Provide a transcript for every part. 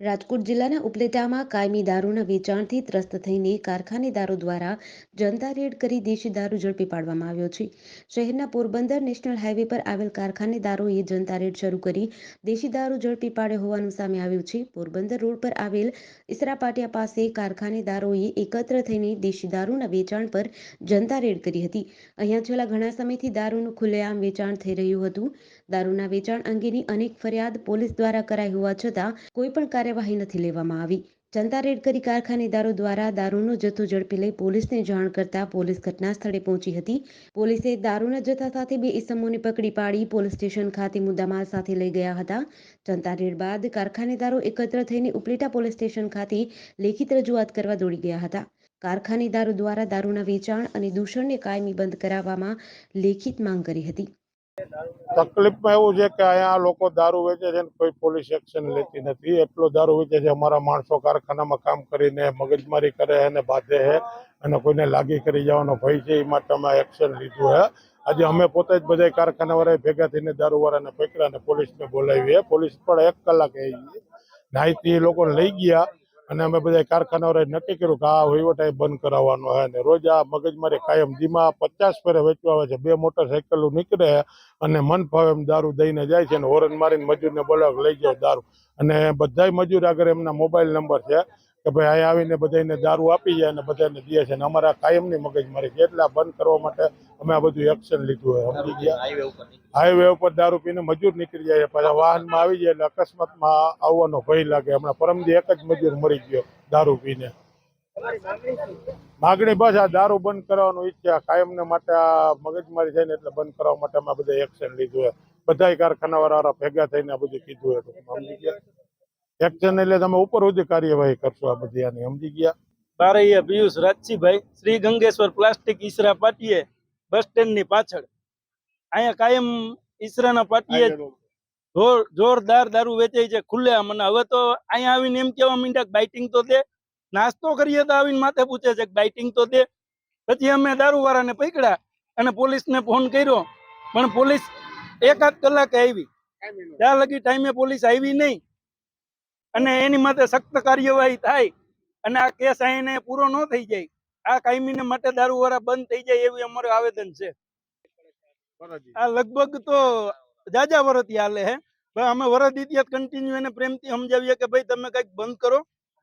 રાજકોટ જિલ્લાના ઉપલેટામાં કાયમી દારૂના વેચાણથી ત્રસ્ત થઈને કારખાનેદારો દ્વારા જનતા રેડ કરી દેશી દારૂ ઝડપી પાડવામાં આવ્યો છે. શહેરના પોરબંદર નેશનલ હાઈવે પર આવેલ કારખાનેદારોએ જનતા રેડ શરૂ કરી દેશી દારૂ ઝડપી પાડ્યો હોવાનું સામે આવ્યું છે. પોરબંદર રોડ પર આવેલ ઈસરા પાટિયા પાસે કારખાનેદારોએ એકત્ર થઈને દેશી દારૂના વેચાણ પર જનતા રેડ કરી હતી. અહીંયા છેલ્લા ઘણા સમયથી દારૂનું ખુલ્લેઆમ વેચાણ થઈ રહ્યું હતું. દારૂના વેચાણ અંગેની અનેક ફરિયાદ પોલીસ દ્વારા કરાઈ હોવા છતાં કોઈ પણ કાર્યવાહી નથી લેવામાં આવી. જનતા રેડ કરી કારખાનેદારો દ્વારા દારૂનો જથ્થો ઝડપી લઈ પોલીસને જાણ કરતા પોલીસ ઘટના સ્થળે પહોંચી હતી. પોલીસે દારૂના જથ્થા સાથે બે ઇસમોને પકડી પાડી પોલીસ સ્ટેશન ખાતે મુદ્દામાલ સાથે લઈ ગયા હતા. જનતા રેડ બાદ કારખાનેદારો એકત્ર થઈને ઉપલેટા પોલીસ સ્ટેશન ખાતે લેખિત રજૂઆત કરવા દોડી ગયા હતા. કારખાનેદારો દ્વારા દારૂના વેચાણ અને દૂષણને કાયમી બંધ કરાવવામાં લેખિત માંગ કરી હતી. તકલીફમાં એવું છે કે અહીંયા લોકો દારૂ વેચે છે કોઈ પોલીસ એક્શન લેતી નથી. એટલો દારૂ વેચે છે, અમારા માણસો કારખાનામાં કામ કરીને મગજમારી કરે અને બાંધે છે અને કોઈને લાગી કરી જવાનો ભય છે, એ માટે અમે એક્શન લીધું છે. આજે અમે પોતે જ બધા કારખાનાવાળા ભેગા થઈને દારૂવાળાને પકડ્યા અને પોલીસને બોલાવી છે પોલીસ પણ એક કલાક આવી નાહિતી એ લોકોને લઈ ગયા. અને અમે બધા કારખાનાઓ નક્કી કર્યું કે આ વહીવટ અહીં બંધ કરાવવાનો હે અને રોજ આ મગજમારી કાયમ ધીમા પચાસ ફેરે વેચવા આવે છે. બે મોટરસાઇકલો નીકળે અને મન ફાવે એમ દારૂ દઈને જાય છે અને હોરન મારીને મજૂરને બોલાવે લઈ જાઓ દારૂ. અને બધાય મજૂર આગળ એમના મોબાઈલ નંબર છે. કે ભાઈ અહીંયા આવીને બધાને દારૂ આપી જાય અને બધાને દે છે અને અમારા કાયમની મગજમારી છે. એટલે બંધ કરવા માટે અમે આ બધું એક્શન લીધું હોય સમજી ગયા? હાઈવે ઉપર દારૂ પીને મજૂર નીકળી જાય પાછા વાહનમાં આવી જાય એટલે અકસ્માતમાં આવવાનો ભય લાગે. હમણાં પરમદી એક જ મજૂર મરી ગયો દારૂ પીને. માગણી બસ આ દારૂ બંધ કરવાનું ઈચ્છા કાયમને માટે આ મગજમારી ને એટલે બંધ કરવા માટે અમે બધા એક્શન લીધું હોય. બધા કારખાનાવાળા ભેગા થઈને આ બધું કીધું હોય. સમજી ગયા? એક્શન એટલે તમે ઉપર સુધી કાર્યવાહી કરશો આ બધી આની સમજી ગયા? બારૈયા પિયુષ રાજસીભાઈ શ્રી ગંગેશ્વર પ્લાસ્ટિક ઈસરા પાટીએ બસ સ્ટેન્ડની પાછળ. અહીંયા કાયમ ઈસરાના પાટીએ જોરદાર દારૂ વેચાય છે ખુલ્લે મને હવે તો અહીંયા આવીને એમ કેવા માંડ્યા બાઇટિંગ તો દે. નાસ્તો કરીએ તો આવીને માથે પૂછે છે કે બાઇટિંગ તો દે. પછી અમે દારૂ વાળાને પકડ્યા અને પોલીસને ફોન કર્યો. પણ પોલીસ એકાદ કલાકે આવી. ત્યાં લગી ટાઈમે પોલીસ આવી નહીં. અને એની માટે સખ્ત કાર્યવાહી થાય અને આ કેસ અહીંને પૂરો ન થઈ જાય. આ કાયમીને માટે દારૂ વાળા બંધ થઈ જાય એવું અમારું આવેદન છે. આ લગભગ તો જાજા વરતી હાલે હે. ભાઈ અમે વરદ ઇતિહાસ કન્ટિન્યુ એને પ્રેમથી સમજાવીએ કે ભાઈ તમે કંઈક બંધ કરો.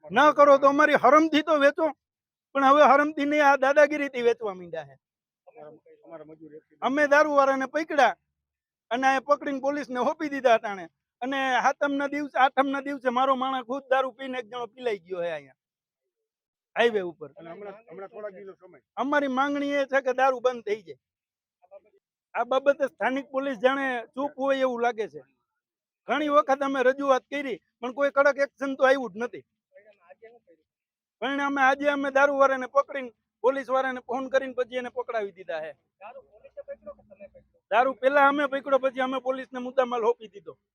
ન કરો તો અમારી હરમથી તો વેચો. પણ હવે હરમથી નહીં આ દાદાગીરીથી વેચવા માંડ્યા છે અમે દારૂ વાળાને પકડ્યા અને આ પકડીને પોલીસને હોપી દીધા તાણે અને હાતમના દિવસે આઠમના દિવસે મારો માણસ ખુદ દારૂ પીને એક જણો પીલાઈ ગયો હે અહીંયા. હાઈવે ઉપર. અમારી માંગણી એ છે કે દારૂ બંધ થઈ જાય. આ બાબતે સ્થાનિક પોલીસ જાણે ચૂપ હોય એવું લાગે છે. ઘણી વખત અમે રજૂઆત કરી પણ કોઈ કડક એક્શન તો આવ્યું જ નથી. પરિણામે આજે અમે દારૂ વાળાને પકડીને પોલીસ વાળાને ફોન કરીને પછી એને પકડાવી દીધા હે. દારૂ પેલા અમે પકડ્યો પછી અમે પોલીસને મુદ્દામાલ હોપી દીધો.